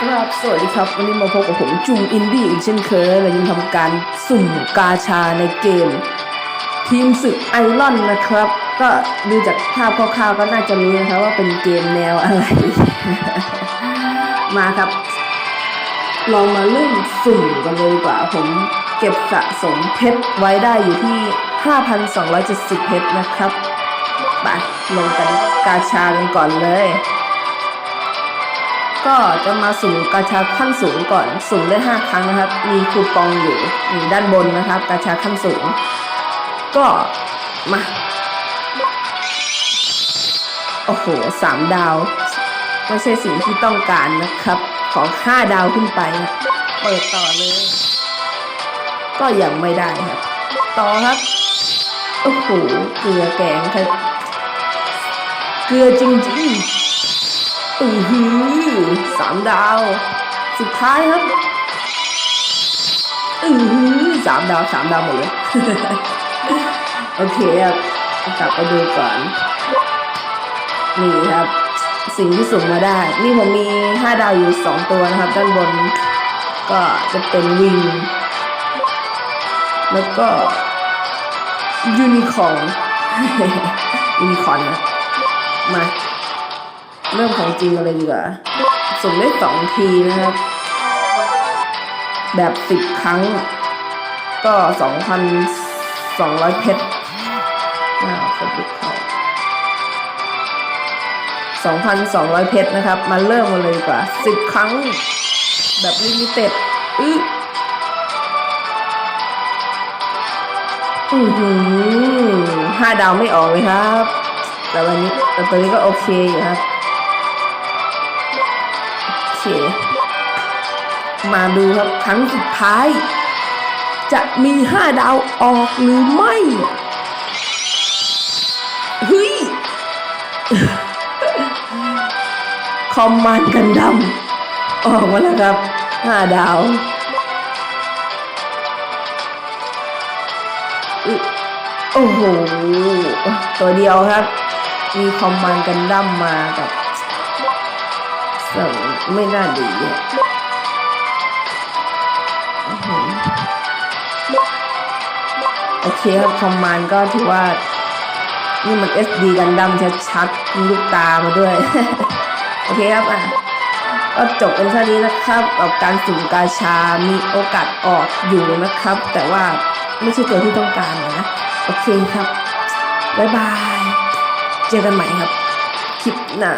ครับสวัสดีครับ วันนี้มาพบกับผมจูอินดี้อีกเช่นเคยเรายังทำการสุ่มกาชาในเกม ทีมศึกไอรอนนะครับ ก็ดูจากภาพคร่าวๆก็น่าจะรู้นะครับว่าเป็นเกมแนวอะไร มาครับเรามาเริ่มสุ่มกันเลยดีกว่า ผมเก็บสะสมเพชรไว้ได้อยู่ที่ 5,270 เพชรนะครับไปลงกันกาชากันก่อนเลย ก็จะมาสุ่มกาชาขั้นสูงก่อนสุ่มได้ 5 ครั้งนะครับ มีคูปองอยู่อยู่ด้านบนนะครับกาชาขั้นสูง ก็มาโอ้โหสามดาวไม่ใช่สิ่งที่ต้องการนะครับ ขอห้าดาวขึ้นไปนะเปิดต่อเลย ก็ยังไม่ได้ครับ ต่อครับโอ้โหเกลือแกงครับ เกลือจริงๆ อือหือสามดาว สุดท้ายครับ อือหือสามดาวสามดาวหมดเลย โอเคครับกลับไปดูก่อน นี่ครับ สิ่งที่สุ่มมาได้ นี่ผมมีห้าดาวอยู่สองตัวนะครับ ด้านบน ก็จะเป็นวิง แล้วก็ยูนิคอร์นยูนิคอร์นนะมา เริ่มของจริงเลยดีกว่าสุ่มได้สองทีนะครับ แบบสิบครั้ง ก็สองพันสองร้อยเพชรน่าขอบคุณเขาสองพันสองร้อยเพชรนะครับ มาเริ่มกันเลยดีกว่าสิบครั้ง แบบลิมิเต็ดอื้ออือหือห้าดาวไม่ออกเลยครับ แต่วันนี้แต่ตัวนี้ก็โอเคอยู่ครับ เค มาดูครับครั้งสุดท้าย จะมีห้าดาวออกหรือไม่เฮ้ยคอมมานด์กันดำออกมาแล้วครับห้าดาวโอ้โห ตัวเดียวครับ มีคอมมานด์กันดั้มมากับ ส่งไม่น่าดีอะโอเคครับคอมมานก็ถือว่า นี่มัน SD กันดั้มชัดๆมีลูกตามาด้วย โอเคครับอะก็จบเป็นเท่านี้นะครับกับการสุ่มกาชา มีโอกาสออกอยู่นะครับ แต่ว่าไม่ใช่ตัวที่ต้องการนะ โอเคครับ บ๊ายบาย เจอกันใหม่ครับ คลิปหน้า